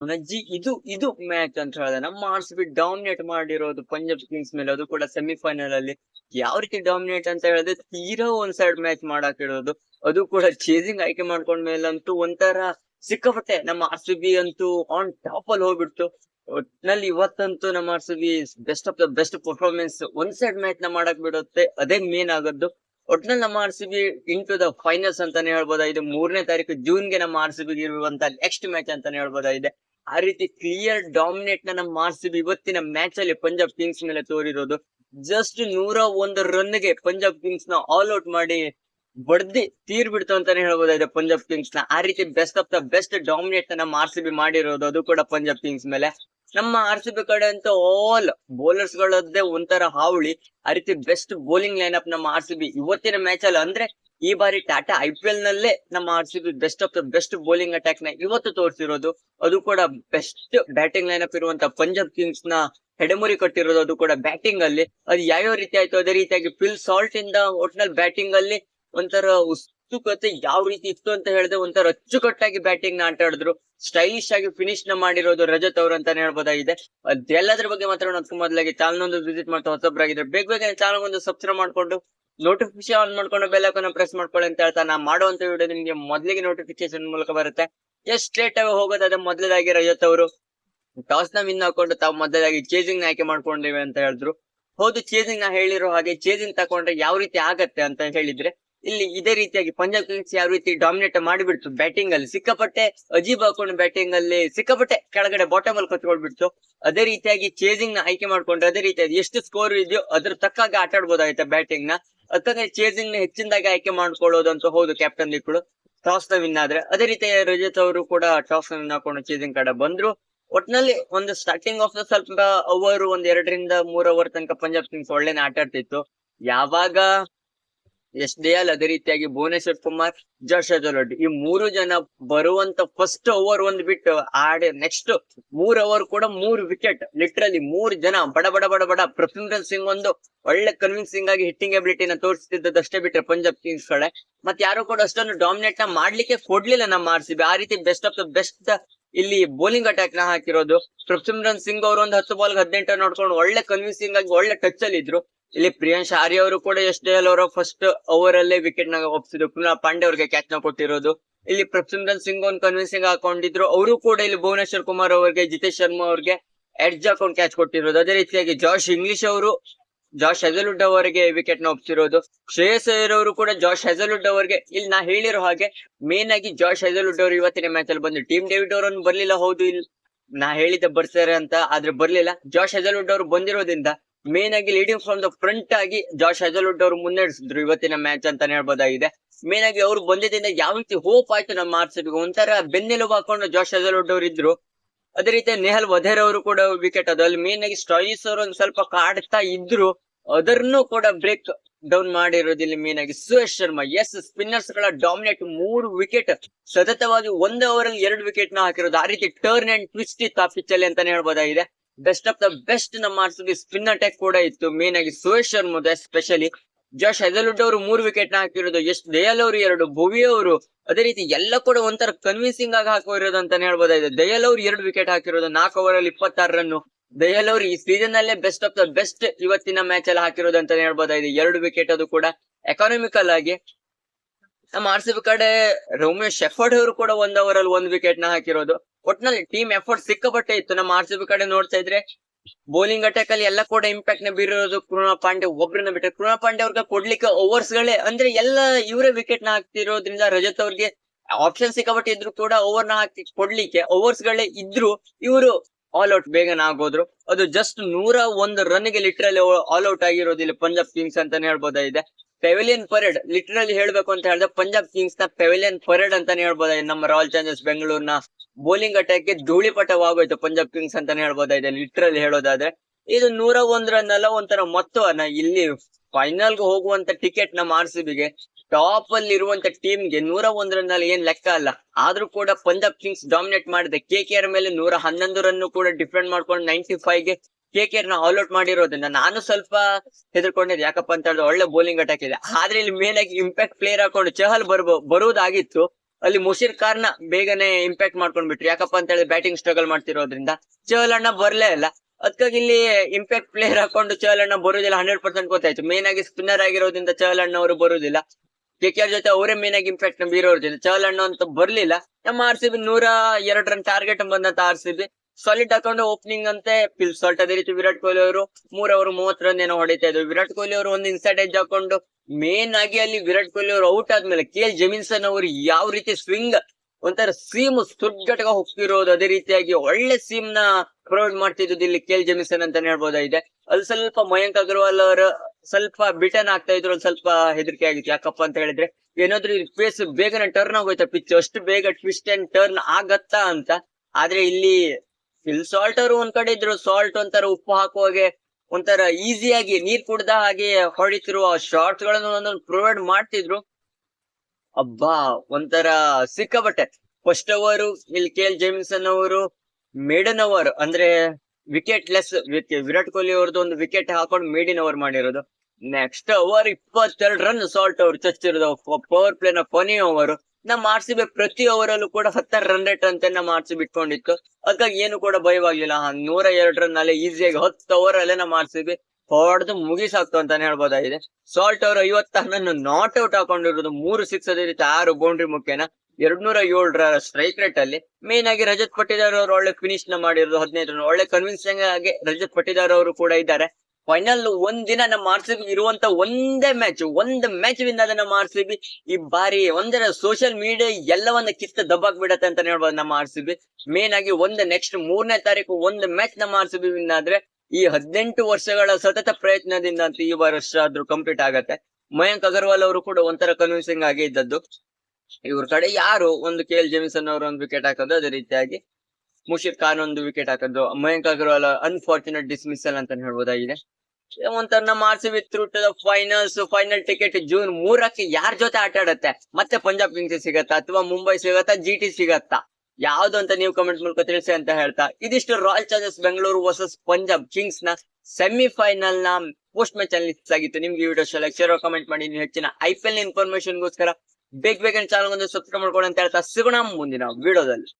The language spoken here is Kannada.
ನಜ್ಜಿ ಇದು ಇದು ಮ್ಯಾಚ್ ಅಂತ ಹೇಳಿದ್ರೆ ನಮ್ಮ ಆರ್ ಸಿ ಬಿ ಡಾಮಿನೇಟ್ ಮಾಡಿರೋದು ಪಂಜಾಬ್ ಕಿಂಗ್ಸ್ ಮೇಲೆ, ಅದು ಕೂಡ ಸೆಮಿಫೈನಲ್ ಅಲ್ಲಿ. ಯಾವ ರೀತಿ ಡಾಮಿನೇಟ್ ಅಂತ ಹೇಳಿದ್ರೆ ತೀರಾ ಒಂದ್ ಸೈಡ್ ಮ್ಯಾಚ್ ಮಾಡಕ್ ಇರೋದು. ಅದು ಕೂಡ ಚೇಸಿಂಗ್ ಆಯ್ಕೆ ಮಾಡ್ಕೊಂಡ ಮೇಲಂತೂ ಒಂಥರ ಸಿಕ್ಕಾಪಟ್ಟೆ ನಮ್ಮ ಆರ್ ಸಿ ಬಿ ಅಂತೂ ಆನ್ ಟಾಪ್ ಅಲ್ಲಿ ಹೋಗ್ಬಿಡ್ತು. ಒಟ್ನಲ್ಲಿ ಇವತ್ತಂತೂ ನಮ್ಮ R C B best of the best performance ಒಂದ್ ಸೈಡ್ ಮ್ಯಾಚ್ನ ಮಾಡಕ್ ಬಿಡುತ್ತೆ. ಅದೇ ಮೇನ್ ಆಗದ್ದು. ಒಟ್ನಲ್ಲಿ ನಮ್ಮ R C B into the finals ಅಂತಾನೆ ಹೇಳ್ಬೋದಾಗಿದೆ. ಮೂರನೇ ತಾರೀಕು ಜೂನ್ಗೆ ನಮ್ಮ ಆರ್ ಸಿ ಬಿ ಇರುವಂತ ನೆಕ್ಸ್ಟ್ ಮ್ಯಾಚ್ ಅಂತಾನೆ ಹೇಳ್ಬೋದಾಗಿದೆ. ಆ ರೀತಿ ಕ್ಲಿಯರ್ ಡಾಮಿನೇಟ್ನ ನಮ್ಮ ಇವತ್ತಿನ ಮ್ಯಾಚ್ ಅಲ್ಲಿ ಪಂಜಾಬ್ ಕಿಂಗ್ಸ್ ಮೇಲೆ ತೋರಿರೋದು. ಜಸ್ಟ್ ನೂರ ಒಂದು ರನ್ಗೆ ಪಂಜಾಬ್ ಕಿಂಗ್ಸ್ನ ಆಲ್ ಔಟ್ ಮಾಡಿ ಬಡ್ದಿ ತೀರ್ ಬಿಡ್ತು ಅಂತಾನೆ ಹೇಳ್ಬೋದಾಗಿದೆ ಪಂಜಾಬ್ ಕಿಂಗ್ಸ್ನ. ಆ ರೀತಿ best of the best dominate ನಮ್ಮ ಆರ್ ಮಾಡಿರೋದು. ಅದು ಕೂಡ ಪಂಜಾಬ್ ಕಿಂಗ್ಸ್ ಮೇಲೆ. ನಮ್ಮ ಆರ್ ಸಿ ಬಿ ಕಡೆ ಅಂತ ಆಲ್ ಬೌಲರ್ಸ್ ಗಳದ್ದೇ ಒಂಥರ ಹಾವಳಿ. ಆ ರೀತಿ ಬೆಸ್ಟ್ ಬೌಲಿಂಗ್ ಲೈನ್ ಅಪ್ ನಮ್ಮ ಆರ್ ಸಿ ಬಿ ಇವತ್ತಿನ ಮ್ಯಾಚ್ ಅಲ್ಲಿ ಅಂದ್ರೆ ಈ ಬಾರಿ ಟಾಟಾ ಐ ಪಿ ಎಲ್ ನಲ್ಲೇ ನಮ್ಮ R C B best of the best bowling ಅಟ್ಯಾಕ್ನ ಇವತ್ತು ತೋರಿಸಿರೋದು. ಅದು ಕೂಡ ಬೆಸ್ಟ್ ಬ್ಯಾಟಿಂಗ್ ಲೈನ್ ಅಪ್ ಇರುವಂತ ಪಂಜಾಬ್ ಕಿಂಗ್ಸ್ನ ಹೆಡೆಮುರಿ ಕಟ್ಟಿರೋದು. ಅದು ಕೂಡ ಬ್ಯಾಟಿಂಗ್ ಅಲ್ಲಿ. ಅದು ಯಾವ್ಯಾವ ರೀತಿ ಆಯ್ತು? ಅದೇ ರೀತಿಯಾಗಿ ಫಿಲ್ ಸಾಲ್ಟ್ ಇಂದ ಒಟ್ನಲ್ಲಿ ಬ್ಯಾಟಿಂಗ್ ಅಲ್ಲಿ ಒಂಥರ ಉತ್ಸುಕತೆ ಯಾವ ರೀತಿ ಇತ್ತು ಅಂತ ಹೇಳಿದ್ರೆ ಒಂಥರ ಅಚ್ಚುಕಟ್ಟಾಗಿ ಬ್ಯಾಟಿಂಗ್ನ ಆಟ ಆಡಿದ್ರು. ಸ್ಟೈಲಿಶ್ ಆಗಿ ಫಿನಿಶ್ನ ಮಾಡಿರೋದು ರಜತ್ ಅವ್ರು ಅಂತಾನೆ ಹೇಳ್ಬೋದಾಗಿದೆ. ಅದೆಲ್ಲದ್ರ ಬಗ್ಗೆ ಅದಕ್ಕೂ ಮೊದಲಾಗಿ. ಚಾನಲ್ ಒಂದು ವಿಸಿಟ್ ಮಾಡ್ತಾ ಹೊಸಬ್ರಾಗಿದ್ರೆ. ಬೇಗ ಬೇಗ ಚಾನಲ್ ಒಂದು ಸಬ್ಸ್ಕ್ರೈಬ್ ಮಾಡ್ಕೊಂಡು ನೋಟಿಫಿಕೇಶನ್ ಆನ್ ಮಾಡ್ಕೊಂಡು ಬೆಲ್ ಐಕಾನ್ ಪ್ರೆಸ್ ಮಾಡ್ಕೊಳ್ಳಿ ಅಂತ ಹೇಳ್ತಾ ನಾ ಮಾಡುವಂತ ವಿಡಿಯೋ ನಿಮ್ಗೆ ಮೊದಲಿಗೆ ನೋಟಿಫಿಕೇಶನ್ ಮೂಲಕ ಬರುತ್ತೆ. ಎಷ್ಟು ಲೇಟ್ ಆಗಿ ಹೋಗೋದಾದ್ರೆ ಮೊದಲದಾಗಿ ರಜತ್ ಅವರು ಟಾಸ್ನ ವಿನ್ ಹಾಕೊಂಡು ತಾವು ಮೊದಲಾಗಿ ಚೇಸಿಂಗ್ನ ಆಯ್ಕೆ ಮಾಡ್ಕೊಂಡಿವೆ ಅಂತ ಹೇಳಿದ್ರು. ಹೌದು ಚೇಸಿಂಗ್ನ ಹೇಳಿರೋ ಹಾಗೆ ಚೇಸಿಂಗ್ ತಕೊಂಡ್ರೆ ಯಾವ ರೀತಿ ಆಗತ್ತೆ ಅಂತ ಹೇಳಿದ್ರೆ ಇಲ್ಲಿ ಇದೇ ರೀತಿಯಾಗಿ ಪಂಜಾಬ್ ಕಿಂಗ್ಸ್ ಯಾವ ರೀತಿ ಡಾಮಿನೇಟ್ ಮಾಡಿಬಿಡ್ತು ಬ್ಯಾಟಿಂಗ್ ಅಲ್ಲಿ. ಸಿಕ್ಕಾಪಟ್ಟೆ ಅಜೀಬ್ ಹಾಕೊಂಡು ಬ್ಯಾಟಿಂಗ್ ಅಲ್ಲಿ, ಸಿಕ್ಕಾಪಟ್ಟೆ ಕೆಳಗಡೆ ಬಾಟಮ್ ಅಲ್ಲಿ ಕತ್ಕೊಳ್ಬಿಡ್ತು. ಅದೇ ರೀತಿಯಾಗಿ ಚೇಸಿಂಗ್ನ ಆಯ್ಕೆ ಮಾಡ್ಕೊಂಡ್ರೆ ಅದೇ ರೀತಿಯಾಗಿ ಎಷ್ಟು ಸ್ಕೋರ್ ಇದೆಯೋ ಅದ್ರ ತಕ್ಕಾಗಿ ಆಟ ಆಡ್ಬೋದಾಗಿತ್ತು ಬ್ಯಾಟಿಂಗ್ನ. ಅದಕ್ಕೆ ಚೇಸಿಂಗ್ನ ಹೆಚ್ಚಿನದಾಗಿ ಆಯ್ಕೆ ಮಾಡ್ಕೊಳ್ಳೋದು ಅಂತ ಹೌದು ಕ್ಯಾಪ್ಟನ್ ಕೂಡ ಟಾಸ್ನ ವಿನ್ ಆದ್ರೆ. ಅದೇ ರೀತಿ ರಜತ್ ಅವರು ಕೂಡ ಟಾಸ್ನ ವಿನ್ ಹಾಕೊಂಡು ಚೇಸಿಂಗ್ ಕಡೆ ಬಂದ್ರು. ಒಟ್ನಲ್ಲಿ ಒಂದು ಸ್ಟಾರ್ಟಿಂಗ್ ಆಫ್ ದ ಸ್ವಲ್ಪ ಓವರ್ ಒಂದ್ ಎರಡರಿಂದ ಮೂರ್ ಓವರ್ ತನಕ ಪಂಜಾಬ್ ಕಿಂಗ್ಸ್ ಒಳ್ಳೆನ ಆಟ ಆಡ್ತಿತ್ತು ಯಾವಾಗ ಎಸ್ ದಯಾಲ್ ಅದೇ ರೀತಿಯಾಗಿ ಭುವನೇಶ್ವರ್ ಕುಮಾರ್, ಜೋಶ್ ಅಜಲೊಡ್ ಈ ಮೂರು ಜನ ಬರುವಂತ ಫಸ್ಟ್ ಓವರ್ ಒಂದ್ ಬಿಟ್ಟು ಆಡಿ ನೆಕ್ಸ್ಟ್ ಮೂರ್ ಓವರ್ ಕೂಡ ಮೂರು ವಿಕೆಟ್ ಲಿಟ್ರಲಿ ಮೂರ್ ಜನ ಬಡ ಬಡ ಬಡ ಬಡ. ಪ್ರಫುಲ್ರನ್ ಸಿಂಗ್ ಒಂದು ಒಳ್ಳೆ ಕನ್ವಿನ್ಸಿಂಗ್ ಆಗಿ ಹಿಟ್ಟಿಂಗ್ ಅಬಿಲಿಟಿನ ತೋರಿಸ್ತಿದ್ದದಷ್ಟೇ ಬಿಟ್ರೆ ಪಂಜಾಬ್ ಕಿಂಗ್ಸ್ ಕಡೆ. ಮತ್ತೆ ಯಾರು ಕೂಡ ಅಷ್ಟೊಂದು ಡಾಮಿನೇಟ್ನ ಮಾಡ್ಲಿಕ್ಕೆ ಕೊಡ್ಲಿಲ್ಲ ನಮ್ಮ ಆರ್ ಸಿ ಬಿ ಆ ರೀತಿ ಬೆಸ್ಟ್ ಆಫ್ ದ ಬೆಸ್ಟ್ ಇಲ್ಲಿ ಬೌಲಿಂಗ್ ಅಟ್ಯಾಕ್ನ ಹಾಕಿರೋದು. ಪ್ರಭ್ಸಿಮ್ರನ್ ಸಿಂಗ್ ಅವರು ಒಂದು ಹತ್ತು ಬಾಲ್ ಹದಿನೆಂಟು ನೋಡ್ಕೊಂಡು ಒಳ್ಳೆ ಕನ್ವಿನ್ಸಿಂಗ್ ಆಗಿ ಒಳ್ಳೆ ಟಚ್ ಅಲ್ಲಿ ಇದ್ರು ಇಲ್ಲಿ ಪ್ರಿಯಾಂಶ್ ಆರ್ಯ ಅವರು ಕೂಡ ಎಲ್ ಅವರ ಫಸ್ಟ್ ಓವರ್ ಅಲ್ಲೇ ವಿಕೆಟ್ನ ಒಪ್ಸಿದ್ರು ಕೃಣಾಲ್ ಪಾಂಡೆ ಅವರಿಗೆ ಕ್ಯಾಚ್ನ ಕೊಟ್ಟಿರೋದು. ಇಲ್ಲಿ ಪ್ರಭ್ಸಿಮ್ರನ್ ಸಿಂಗ್ ಒಂದು ಕನ್ವಿನ್ಸಿಂಗ್ ಹಾಕೊಂಡಿದ್ರು. ಅವರು ಕೂಡ ಇಲ್ಲಿ ಭುವನೇಶ್ವರ್ ಕುಮಾರ್ ಅವರಿಗೆ, ಜಿತೇಶ್ ಶರ್ಮಾ ಅವರಿಗೆ ಎಡ್ಜ್ ಹಾಕೊಂಡು ಕ್ಯಾಚ್ ಕೊಟ್ಟಿರೋದು. ಅದೇ ರೀತಿಯಾಗಿ ಜಾಶ್ ಇಂಗ್ಲಿಷ್ ಅವರು, ಜಾಶ್ ಹೆಜಲ್ವುಡ್ ಅವರಿಗೆ ವಿಕೆಟ್ನ ಒಪ್ಸಿರೋದು ಶ್ರೇಯಸ್ ಅಯ್ಯರ್ ಅವರು ಕೂಡ ಜಾಶ್ ಹೆಜಲ್ವುಡ್ ಅವರಿಗೆ, ಇಲ್ಲಿ ನಾ ಹೇಳಿರೋ ಹಾಗೆ ಮೇನ್ ಆಗಿ ಜಾಶ್ ಹೆಜಲ್ವುಡ್ ಅವರು ಇವತ್ತಿನ ಮ್ಯಾಚ್ ಅಲ್ಲಿ ಬಂದು ಟೀಮ್ ಡೇವಿಡ್ ಅವರನ್ನು ಬರ್ಲಿಲ್ಲ, ಹೌದು ಇಲ್ಲಿ ನಾ ಹೇಳಿದ್ದೆ ಬರ್ತಾರೆ ಅಂತ, ಆದ್ರೆ ಬರ್ಲಿಲ್ಲ. ಜಾಶ್ ಹೆಜಲ್ವುಡ್ ಅವರು ಬಂದಿರೋದ್ರಿಂದ ಮೇನ್ ಆಗಿ ಲೀಡಿಂಗ್ ಫ್ರಮ್ ದ ಫ್ರಂಟ್ ಆಗಿ ಜಾಶ್ ಹೆಜಲ್ವುಡ್ ಅವರು ಮುನ್ನಡೆಸಿದ್ರು ಇವತ್ತಿನ ಮ್ಯಾಚ್ ಅಂತಾನೆ ಹೇಳ್ಬೋದಾಗಿದೆ. ಮೇನ್ ಆಗಿ ಅವ್ರು ಬಂದಿದ್ದರಿಂದ ಯಾವ ರೀತಿ ಹೋಪ್ ಆಯ್ತು ನಮ್ಮ ಆರ್ ಸಿ ಒಂಥರ ಬೆನ್ನೆಲುಬು ಹಾಕೊಂಡು ಜಾಶ್ ಹೆಜಲ್ವುಡ್ ಅವರು ಇದ್ರು. ಅದೇ ರೀತಿ ನೆಹಲ್ ವಧೇರ್ ಅವರು ಕೂಡ ವಿಕೆಟ್ ಅದು. ಅಲ್ಲಿ ಮೇನ್ ಆಗಿ ಸ್ಟಾಯಿಸ್ ಅವರು ಒಂದ್ ಸ್ವಲ್ಪ ಕಾಡ್ತಾ ಇದ್ರು. ಅದನ್ನು ಕೂಡ ಬ್ರೇಕ್ ಡೌನ್ ಮಾಡಿರೋದಿಲ್ಲ ಮೇನ್ ಆಗಿ ಸುರೇಶ್ ಶರ್ಮಾ. ಎಸ್ ಸ್ಪಿನ್ನರ್ಸ್ಗಳ ಡಾಮಿನೇಟ್ ಮೂರು ವಿಕೆಟ್ ಸತತವಾಗಿ ಒಂದು ಓವರ್ ಅಲ್ಲಿ ಎರಡು ವಿಕೆಟ್ನ ಹಾಕಿರೋದು. ಆ ರೀತಿ ಟರ್ನ್ ಅಂಡ್ ಟ್ವಿಸ್ಟ್ ಇತ್ತು ಆ ಪಿಚ್ ಅಲ್ಲಿ ಅಂತಾನೆ ಹೇಳ್ಬೋದಾಗಿದೆ. ಬೆಸ್ಟ್ ಆಫ್ ದ ಬೆಸ್ಟ್ ನಮ್ಮ ಆರ್ಸಿಬಿ ಸ್ಪಿನ್ ಅಟ್ಯಾಕ್ ಕೂಡ ಇತ್ತು. ಮೇನ್ ಆಗಿ Suresh Sharma especially Josh Hazlewood ಅವರು ಮೂರು ವಿಕೆಟ್ನ ಹಾಕಿರೋದು. ಯಶ್ ದಯಾಲ್ ಅವರು ಎರಡು, ಭುವಿ ಅವರು. ಅದೇ ರೀತಿ ಎಲ್ಲ ಕೂಡ ಒಂಥರ ಕನ್ವಿನ್ಸಿಂಗ್ ಆಗಿ ಹಾಕಿರೋದು ಅಂತಾನೆ ಹೇಳ್ಬೋದಾಗಿದೆ. ದಯಾಲ್ ಅವರು ಎರಡು ವಿಕೆಟ್ ಹಾಕಿರೋದು. ನಾಲ್ಕು ಓವರ್ ಅಲ್ಲಿ ಇಪ್ಪತ್ತಾರು ರನ್ ದಯಾಲ್ ಅವರು ಈ ಸೀಸನ್ ಅಲ್ಲೇ ಬೆಸ್ಟ್ ಆಫ್ ದ ಬೆಸ್ಟ್ ಇವತ್ತಿನ ಮ್ಯಾಚ್ ಅಲ್ಲಿ ಹಾಕಿರೋದು ಅಂತಾನೆ ಹೇಳ್ಬೋದಾಗಿದೆ. ಎರಡು ವಿಕೆಟ್ ಅದು ಕೂಡ ಎಕಾನಮಿಕಲ್ ಆಗಿ. ನಮ್ಮ ಆರ್ಸಿಬಿ ಕಡೆ ರೋಮಿಯೋ ಶೆಫರ್ಡ್ ಅವರು ಕೂಡ ಒಂದ್ ಓವರ್ ಅಲ್ಲಿ ಒಂದ್ ವಿಕೆಟ್ನ ಹಾಕಿರೋದು. ಒಟ್ನಲ್ಲಿ ಟೀಮ್ ಎಫರ್ಟ್ ಸಿಕ್ಕಬಟ್ಟೆ ಇತ್ತು. ನಮ್ಮ ಆರ್ ಸಿ ಬಿ ಕಡೆ ನೋಡ್ತಾ ಇದ್ರೆ ಬೌಲಿಂಗ್ ಅಟ್ಯಾಕ್ ಅಲ್ಲಿ ಎಲ್ಲ ಕೂಡ ಇಂಪ್ಯಾಕ್ಟ್ನ ಬೀರಿರೋದು ಕೃಣಾಲ್ ಪಾಂಡೆ ಒಬ್ರನ್ನ ಬಿಟ್ಟರೆ ಕೃಣಾಲ್ ಪಾಂಡೆ ಅವ್ರಿಗೆ ಕೊಡ್ಲಿಕ್ಕೆ ಓವರ್ಸ್ ಗಳೇ ಅಂದ್ರೆ ಎಲ್ಲ ಇವರೇ ವಿಕೆಟ್ನ ಹಾಕ್ತಿರೋದ್ರಿಂದ ರಜತ್ ಅವ್ರಿಗೆ ಆಪ್ಷನ್ ಸಿಕ್ಕಾಪಟ್ಟೆ ಇದ್ರು ಕೂಡ ಓವರ್ನ ಹಾಕಿ ಕೊಡ್ಲಿಕ್ಕೆ ಓವರ್ಸ್ ಗಳೇ ಇದ್ರು ಇವರು ಆಲ್ ಔಟ್ ಬೇಗನ ಆಗೋದ್ರು. ಅದು ಜಸ್ಟ್ ನೂರ ಒಂದು ರನ್ಗೆ ಲಿಟ್ರಲಿ ಆಲ್ ಔಟ್ ಆಗಿರೋದಿಲ್ಲ. ಪಂಜಾಬ್ ಕಿಂಗ್ಸ್ ಅಂತಾನೆ ಹೇಳ್ಬೋದಾಗಿದೆ. ಪೆವಿಲಿಯನ್ ಪರೇಡ್ ಲಿಟ್ರಲಿ ಹೇಳ್ಬೇಕು ಅಂತ ಹೇಳಿದ್ರೆ ಪಂಜಾಬ್ ಕಿಂಗ್ಸ್ನ ಪೆವಿಲಿಯನ್ ಪರೇಡ್ ಅಂತಾನೆ ಹೇಳ್ಬೋದು. ನಮ್ಮ ರಾಯಲ್ ಚಾಲೆಂಜರ್ಸ್ ಬೆಂಗಳೂರಿನ ಬೌಲಿಂಗ್ ಅಟ್ಯಾಕ್ಗೆ ಧೂಳಿಪಟವಾಗೋಯ್ತು ಪಂಜಾಬ್ ಕಿಂಗ್ಸ್ ಅಂತಾನೆ ಹೇಳ್ಬೋದಾಯ್ತು ಲಿಟ್ರಲಿ ಹೇಳೋದಾದ್ರೆ. ಇದು ನೂರ ಒಂದರನ್ನೆಲ್ಲ ಒಂಥರ ಮೊತ್ತವನ್ನ ಇಲ್ಲಿ ಫೈನಲ್ಗೆ ಹೋಗುವಂತ ಟಿಕೆಟ್ ನಮ್ಮ ಆರ್ ಸಿ ಬಿಗೆ ಟಾಪ್ ಅಲ್ಲಿ ಇರುವಂತ ಟೀಮ್ಗೆ ನೂರ ಒಂದರಲ್ಲಿ ಏನ್ ಲೆಕ್ಕ ಅಲ್ಲ. ಆದ್ರೂ ಕೂಡ ಪಂಜಾಬ್ ಕಿಂಗ್ಸ್ ಡಾಮಿನೇಟ್ ಮಾಡಿದೆ. ಕೆ ಕೆ ಆರ್ ಮೇಲೆ ನೂರ ಹನ್ನೊಂದು ರನ್ ಕೂಡ ಡಿಫೆಂಡ್ ಮಾಡ್ಕೊಂಡು ನೈನ್ಟಿ ಫೈವ್ಗೆ ಕೆ ಕೆ ನ ಔಟ್ ಮಾಡಿರೋದ್ರಿಂದ ನಾನು ಸ್ವಲ್ಪ ಹೆದರ್ಕೊಂಡಿದ್ದೆ. ಯಾಕಪ್ಪ ಅಂತ ಹೇಳಿದ್ರೆ ಒಳ್ಳೆ ಬೌಲಿಂಗ್ ಅಟ್ಯಾಕ್ ಇದೆ. ಆದ್ರೆ ಇಲ್ಲಿ ಮೇನ್ ಇಂಪ್ಯಾಕ್ಟ್ ಪ್ಲೇಯರ್ ಹಾಕೊಂಡು ಚಹಲ್ ಬರ್ಬೋ ಬರುವುದಾಗಿತ್ತು ಅಲ್ಲಿ ಮುಷಿರ್ನ ಬೇಗನೆ ಇಂಪ್ಯಾಕ್ಟ್ ಮಾಡ್ಕೊಂಡ್ ಬಿಟ್ರು ಯಾಕಪ್ಪ ಅಂತ ಹೇಳಿದ್ರೆ ಬ್ಯಾಟಿಂಗ್ ಸ್ಟ್ರಗಲ್ ಮಾಡ್ತಿರೋದ್ರಿಂದ ಚಹಲ್ ಅಣ್ಣ ಬರ್ಲೇ ಇಲ್ಲ. ಅದಕ್ಕಾಗಿ ಇಲ್ಲಿ ಇಂಪ್ಯಾಕ್ಟ್ ಪ್ಲೇಯರ್ ಹಾಕೊಂಡು ಚಹಲ್ ಅಣ್ಣ ಬರೋದಿಲ್ಲ. ಹಂಡ್ರೆಡ್ ಪರ್ಸೆಂಟ್ ಗೊತ್ತಾಯ್ತು. ಮೇನ್ ಆಗಿ ಸ್ಪಿನ್ನರ್ ಆಗಿರೋದ್ರಿಂದ ಚಹಲ್ ಅಣ್ಣ ಅವರು ಬರುದಿಲ್ಲ. ಕೆ ಕೆ ಆರ್ ಜೊತೆ ಅವರೇ ಮೇನ್ ಆಗಿ ಇಂಪ್ಯಾಕ್ಟ್ ಬೀರೋದ್ರಿಂದ ಚಹಲ್ ಅಣ್ಣ ಅಂತ ಬರ್ಲಿಲ್ಲ. ನಮ್ಮ ಆರ್ ಸಿ ಬಿ ನೂರ ಎರಡು ರನ್ ಟಾರ್ಗೆಟ್ ಬಂದಂತ ಆರ್ ಸಿ ಬಿ ಸಾಲಿಡ್ ಹಾಕೊಂಡು ಓಪನಿಂಗ್ ಅಂತೆ ಪಿಲ್ ಸಾಲ್ಟ್ ಅದೇ ರೀತಿ ವಿರಾಟ್ ಕೊಹ್ಲಿ ಅವರು, ಮೂರ್ ಅವರು ಮೂವತ್ ರನ್ ಏನೋ ಹೊಡಿತಾ ಇದ್ರು. ವಿರಾಟ್ ಕೊಹ್ಲಿ ಅವರು ಒಂದು ಇನ್ಸೈಡ್ ಎಜ್ ಹಾಕೊಂಡು ಮೇನ್ ಆಗಿ ಅಲ್ಲಿ ವಿರಾಟ್ ಕೊಹ್ಲಿ ಅವರು ಔಟ್ ಆದ್ಮೇಲೆ ಕೆ ಎಲ್ ಜಮೀನ್ಸನ್ ಅವರು ಯಾವ ರೀತಿ ಸ್ವಿಂಗ್ ಒಂಥರ ಸೀಮ್ ಸುರ್ಗಟ್ಗ ಹೋಗ್ತಿರೋದು, ಅದೇ ರೀತಿಯಾಗಿ ಒಳ್ಳೆ ಸೀಮ್ನ ಪ್ರೊವೈಡ್ ಮಾಡ್ತಿದ್ದು ಇಲ್ಲಿ ಕೆ ಎಲ್ ಜಮೀನ್ಸನ್ ಅಂತಾನೆ ಹೇಳ್ಬೋದಾಗಿದೆ. ಅಲ್ಲಿ ಸ್ವಲ್ಪ ಮಯಾಂಕ್ ಅಗರ್ವಾಲ್ ಅವರ ಸ್ವಲ್ಪ ಬಿಟನ್ ಆಗ್ತಾ ಇದ್ರು ಒಂದ್ ಸ್ವಲ್ಪ ಹೆದರಿಕೆ ಆಗಿತ್ತು. ಯಾಕಪ್ಪ ಅಂತ ಹೇಳಿದ್ರೆ, ಏನಾದ್ರೂ ಫೇಸ್ ಬೇಗನೆ ಟರ್ನ್ ಆಗೋಯ್ತಾ ಪಿಚ್ ಅಷ್ಟು ಬೇಗ ಟ್ವಿಸ್ಟ್ ಅಂಡ್ ಟರ್ನ್ ಆಗತ್ತಾ ಅಂತ. ಆದ್ರೆ ಇಲ್ಲಿ ಫಿಲ್ ಸಾಲ್ಟ್ ಅವರು ಒಂದ್ ಕಡೆ ಇದ್ರು ಸಾಲ್ಟ್ ಒಂಥರ ಉಪ್ಪು ಹಾಕುವಾಗೆ ಒಂಥರ ಈಸಿಯಾಗಿ ನೀರ್ ಕುಡ್ದ ಹಾಗೆ ಹೊಡಿತಿರುವ ಶಾರ್ಟ್ಸ್ಗಳನ್ನು ಒಂದೊಂದು ಪ್ರೊವೈಡ್ ಮಾಡ್ತಿದ್ರು. ಅಬ್ಬಾ, ಒಂಥರ ಸಿಕ್ಕಾಬಟ್ಟೆ ಫಸ್ಟ್ ಅವರು ಇಲ್ಲಿ ಕೆ ಎಲ್ ಜೇಮಿಸನ್ ಅವರು, ಮೇಡನ್ ಅವರ್ ಅಂದ್ರೆ ವಿಕೆಟ್ ಲೆಸ್ ವಿರಾಟ್ ಕೊಹ್ಲಿ ಅವ್ರದ್ದು ಒಂದು ವಿಕೆಟ್ ಹಾಕೊಂಡು ಮೇಡಿನ್ ಓವರ್ ಮಾಡಿರೋದು. ನೆಕ್ಸ್ಟ್ ಓವರ್ ಇಪ್ಪತ್ತೆರಡು ರನ್ ಸಾಲ್ಟ್ ಅವರು ಚಚ್ಚಿರೋದು. ಪವರ್ ಪ್ಲೇನ ಕೊನೆಯ ಓವರ್ ನಮ್ಮ ಆರ್ ಬಿ ಪ್ರತಿ ಓವರ್ ಅಲ್ಲೂ ಕೂಡ ಹತ್ತಾರು ರನ್ ರೇಟ್ ಅಂತ ನಮ್ಮ ಆರ್ ಸಿ ಬಿ ಇಟ್ಕೊಂಡಿತ್ತು ಅದಕ್ಕಾಗಿ ಏನು ಕೂಡ ಭಯವಾಗಿಲ್ಲ. ನೂರ ಎರಡು ರನ್ ಅಲ್ಲೇ ಈಸಿಯಾಗಿ ಹತ್ತು ಓವರ್ ಅಲ್ಲೇ ನಮ್ಮ ಆರ್ ಸಿ ಬಿ ಹೊಡೆದು ಮುಗಿಸಾಕ್ತು ಅಂತಾನೆ ಹೇಳ್ಬೋದಾಗಿದೆ. ಸಾಲ್ಟ್ ಅವರು ಐವತ್ತ ರನ್ ನಾಟ್ ಔಟ್ ಹಾಕೊಂಡಿರೋದು ಮೂರು ಸಿಕ್ಸ್ ಅದೇ ರೀತಿ ಆರು ಬೌಂಡ್ರಿ ಮುಖ್ಯನ. ಎರಡ್ನೂರ ಏಳರ ಸ್ಟ್ರೈಕ್ ರೇಟ್ ಅಲ್ಲಿ ಮೇನ್ ಆಗಿ ರಜತ್ ಪಟ್ಟಿದಾರ್ ಅವರು ಒಳ್ಳೆ ಫಿನಿಶ್ನ ಮಾಡಿರೋದು ಹದಿನೈದು ರನ್ ಒಳ್ಳೆ ಕನ್ವಿನ್ಸಿಂಗ್ ಆಗಿ ರಜತ್ ಪಟ್ಟಿದಾರ್ ಅವರು ಕೂಡ ಇದ್ದಾರೆ. ಫೈನಲ್ ಒಂದಿನ ನಮ್ಮ ಆರ್ ಸಿ ಬಿ ಇರುವಂತ ಒಂದೇ ಮ್ಯಾಚ್ ಒಂದ್ ಮ್ಯಾಚ್ ವಿನ್ ಆದ ನಮ್ಮ ಆರ್ ಸಿ ಬಿ ಈ ಬಾರಿ ಒಂದರ ಸೋಷಿಯಲ್ ಮೀಡಿಯಾ ಎಲ್ಲವನ್ನ ಕಿತ್ತ ದಬ್ಬಾಕ್ ಬಿಡತ್ತೆ ಅಂತ ಹೇಳ್ಬೋದು ನಮ್ಮ ಆರ್ ಸಿ ಬಿ ಮೇನ್ ಆಗಿ ಒಂದ್ ನೆಕ್ಸ್ಟ್ ಮೂರನೇ ತಾರೀಕು ಒಂದ್ ಮ್ಯಾಚ್ ನಮ್ಮ ಆರ್ ಸಿ ಬಿ ವಿನ್ ಆದ್ರೆ ಈ ಹದಿನೆಂಟು ವರ್ಷಗಳ ಸತತ ಪ್ರಯತ್ನದಿಂದ ಅಂತ ಈ ವರ್ಷ ಆದ್ರೂ ಕಂಪ್ಲೀಟ್ ಆಗತ್ತೆ. ಮಯಾಂಕ್ ಅಗರ್ವಾಲ್ ಅವರು ಕೂಡ ಒಂಥರ ಕನ್ವಿನ್ಸಿಂಗ್ ಆಗಿ ಇದ್ದದ್ದು. ಇವ್ರ ಕಡೆ ಯಾರು ಒಂದು ಕೆ ಎಲ್ ಜೆಮಿಸನ್ ಅವರು ಒಂದು ವಿಕೆಟ್ ಹಾಕೋದು ಅದೇ ರೀತಿಯಾಗಿ ಮುಷಿರ್ ಖಾನ್ ಒಂದು ವಿಕೆಟ್ ಹಾಕೋದು ಮಯಾಂಕ್ ಅಗರ್ವಾಲ್ ಅನ್ಫಾರ್ಚುನೇಟ್ ಡಿಸ್ಮಿಸಲ್ ಅಂತ ಹೇಳ್ಬೋದಾಗಿದೆ. ಒಂಥರ ನಮ್ಮ R C B finals final ticket June ಮೂರಕ್ಕೆ ಯಾರ ಜೊತೆ ಆಟ ಆಡುತ್ತೆ? ಮತ್ತೆ ಪಂಜಾಬ್ ಕಿಂಗ್ಸ್ ಸಿಗತ್ತಾ? ಅಥವಾ ಮುಂಬೈ ಸಿಗತ್ತಾ? ಜಿ ಟಿ ಸಿಗತ್ತಾ? ಯಾವ್ದು ಅಂತ ನೀವು ಕಮೆಂಟ್ ಮೂಲಕ ತಿಳಿಸಿ ಅಂತ ಹೇಳ್ತಾ. ಇದಿಷ್ಟು royal challengers Bengaluru versus Punjab ಕಿಂಗ್ಸ್ನ ಸೆಮಿಫೈನಲ್ನ ಪೋಸ್ಟ್ ಮ್ಯಾಚ್ ಅಲ್ಲಿ ಆಗಿತ್ತು. ನಿಮ್ಗೆ ಈ ವಿಡಿಯೋ ಲೈಕ್ ಶೇರ್ ಕಮೆಂಟ್ ಮಾಡಿ. ನೀವು ಹೆಚ್ಚಿನ ಐ ಪಿ ಎಲ್ ಇನ್ಫಾರ್ಮೇಶನ್ಗೋಸ್ಕರ ಬೇಗ ಬೇಗ ಚಾನಲ್ ಒಂದು ಸಬ್ಸ್ಕ್ರೈಬ್ ಮಾಡ್ಕೊಳ್ಳಿ ಅಂತ ಹೇಳ್ತಾ. ಸಿಗೋಣ ಮುಂದಿನ ವಿಡಿಯೋದಲ್ಲಿ